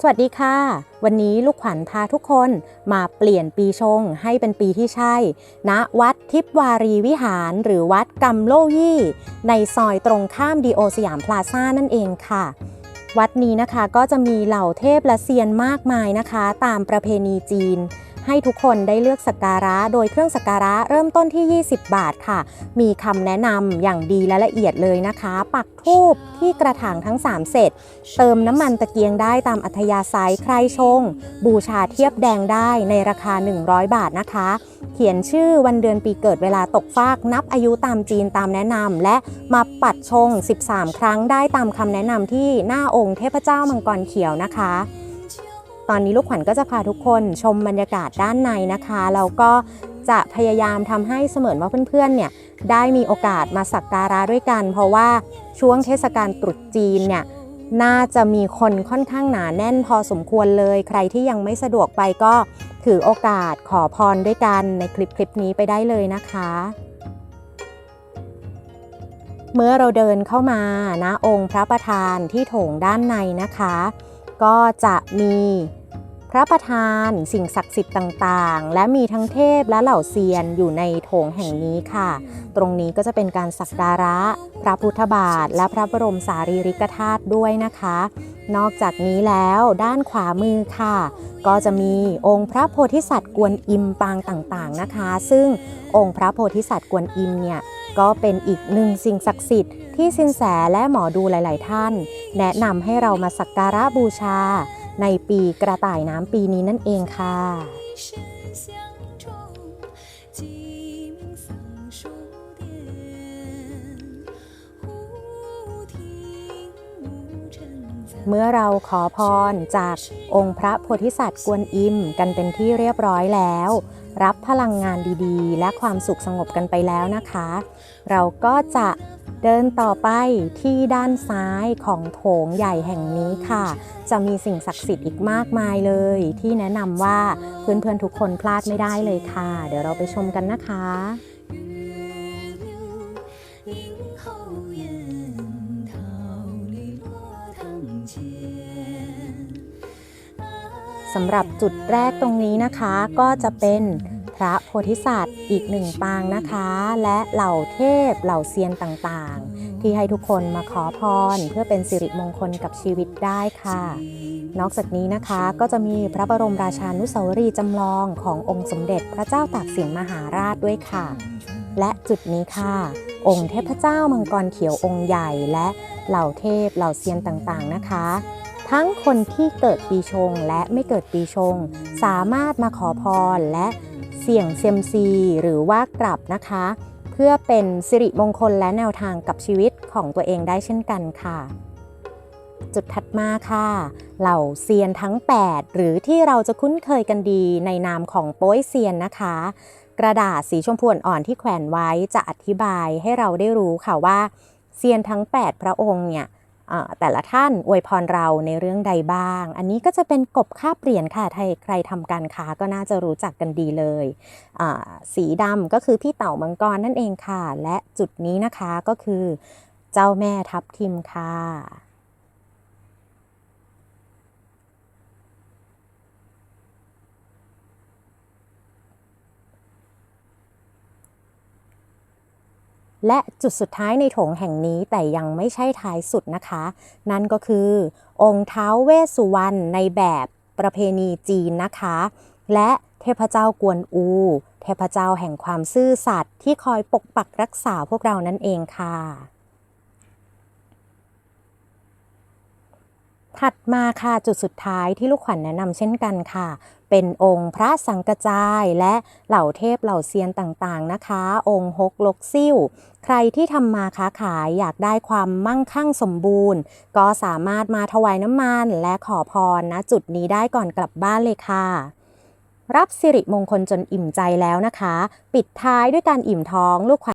สวัสดีค่ะ วันนี้ลูกขวัญพาทุกคนมาเปลี่ยนปีชงให้เป็นปีที่ใช่ณวัดทิพวารีวิหาร หรือวัดกำโลยี่ ในซอยตรงข้ามดีโอสยามพลาซ่านั่นเองค่ะ วัดนี้นะคะก็จะมีเหล่าเทพและเซียนมากมายนะคะ ตามประเพณีจีน ให้ทุกคนได้เลือกสักการะ โดยเครื่องสักการะเริ่มต้นที่ 20 บาทค่ะ มีคำแนะนำอย่างดีและละเอียดเลยนะคะ ปักทูบที่กระถางทั้ง 3เสร็จเติมน้ำมันตะเกียงได้ตามอัธยาศัยใครชง บูชาเทียบแดงได้ในราคา 100 บาทนะคะ เขียนชื่อวันเดือนปีเกิดเวลาตกฟากนับอายุตามจีนตามแนะนำและมาปัดชง 13 ครั้งได้ตามคำแนะนำที่หน้าองค์เทพเจ้ามังกรเขียวนะคะ ตอนนี้ลูกขวัญก็จะพาทุกคนชมบรรยากาศด้านในนะคะแล้วก็จะพยายามทำให้เสมือนว่าเพื่อนๆเนี่ยได้มีโอกาสมาสักการะด้วยกัน เพราะว่าช่วงเทศกาลตรุษจีนเนี่ยน่าจะมีคนค่อนข้างหนาแน่นพอสมควรเลย ใครที่ยังไม่สะดวกไปก็ถือโอกาสขอพรด้วยกันในคลิปคลิปนี้ไปได้เลยนะคะ เมื่อเราเดินเข้ามานะองค์พระประธานที่โถงด้านในนะคะ ก็จะมี ระประธานสิ่งศักดิ์สิทธิ์ต่างๆ และมีทั้งเทพและเหล่าเซียนอยู่ในโถงแห่งนี้ค่ะ ตรงนี้ก็จะเป็นการสักการะ พระพุทธบาท และพระบรมสารีริกธาตุด้วยนะคะ นอกจากนี้แล้วด้านขวามือค่ะ ก็จะมีองค์พระโพธิสัตว์กวนอิมปางต่างๆนะคะ ซึ่งองค์พระโพธิสัตว์กวนอิมเนี่ยก็เป็นอีกหนึ่งสิ่งศักดิ์สิทธิ์ที่สินแสและหมอดูหลาย ๆ ท่าน แนะนำให้เรามาสักการะบูชา ในปีกระต่ายน้ำปีนี้นั่นเองค่ะเมื่อเราขอพรจากองค์พระโพธิสัตว์กวนอิมกันเป็นที่เรียบร้อยแล้ว รับพลังงานดีๆ และความสุขสงบกันไปแล้วนะคะ เราก็จะ เดินต่อไปที่ด้านซ้ายของโถงใหญ่แห่งนี้ค่ะ จะมีสิ่งศักดิ์สิทธิ์อีกมากมายเลย ที่แนะนำว่าเพื่อนๆทุกคนพลาดไม่ได้เลยค่ะ เดี๋ยวเราไปชมกันนะคะสำหรับจุดแรกตรงนี้นะคะก็จะเป็น พระโพธิสัตว์อีกหนึ่งปางนะคะ และเหล่าเทพเหล่าเซียนต่างๆ ที่ให้ทุกคนมาขอพร เพื่อเป็นสิริมงคลกับชีวิตได้ค่ะ นอกจากนี้นะคะก็จะมีพระบรมราชานุสาวรีย์จำลองขององค์สมเด็จพระเจ้าตากสินมหาราชด้วยค่ะ และจุดนี้ค่ะ องค์เทพเจ้ามังกรเขียวองค์ใหญ่และเหล่าเทพเหล่าเซียนต่างๆนะคะ ทั้งคนที่เกิดปีชงและไม่เกิดปีชง สามารถมาขอพรและ เสี่ยงเซียมซีหรือว่ากลับนะคะ เพื่อเป็นสิริมงคลและแนวทางกับชีวิตของตัวเองได้เช่นกันค่ะ จุดถัดมาค่ะ เหล่าเซียนทั้ง 8 หรือที่เราจะคุ้นเคยกันดีในนามของโป้ยเซียนนะคะ กระดาษสีชมพูอ่อนที่แขวนไว้จะอธิบายให้เราได้รู้ค่ะว่าเซียนทั้ง 8 พระองค์เนี่ย แต่ละท่านอวยพรเราในเรื่องใดบ้าง อันนี้ก็จะเป็นกบค่าเปลี่ยนค่ะใครใครทำการค้าก็น่าจะรู้จักกันดีเลย สีดำก็คือพี่เต่ามังกรนั่นเองค่ะ และจุดนี้นะคะก็คือเจ้าแม่ทับทิมค่ะ และจุดสุดท้ายในโถงแห่งนี้แต่ยังไม่ใช่ท้ายสุดนะคะ นั่นก็คือ องค์เท้าวเวสสุวรรณในแบบประเพณีจีนนะคะ และเทพเจ้ากวนอู เทพเจ้าแห่งความซื่อสัตย์ที่คอยปกปักรักษาพวกเรานั่นเองค่ะ ถัดมาค่ะจุดสุดท้ายที่ลูกขวัญแนะนำเช่นกันค่ะ เป็นองค์พระสังกจายและเหล่าเทพเหล่าเซียนต่างๆนะคะ องค์ฮกลกซิ่วใครที่ทำมาค้าขายอยากได้ความมั่งคั่งสมบูรณ์ ก็สามารถมาถวายน้ำมันและขอพรนะจุดนี้ได้ก่อนกลับบ้านเลยค่ะรับสิริมงคลจนอิ่มใจแล้วนะคะ ปิดท้ายด้วยการอิ่มท้องลูกขวัญ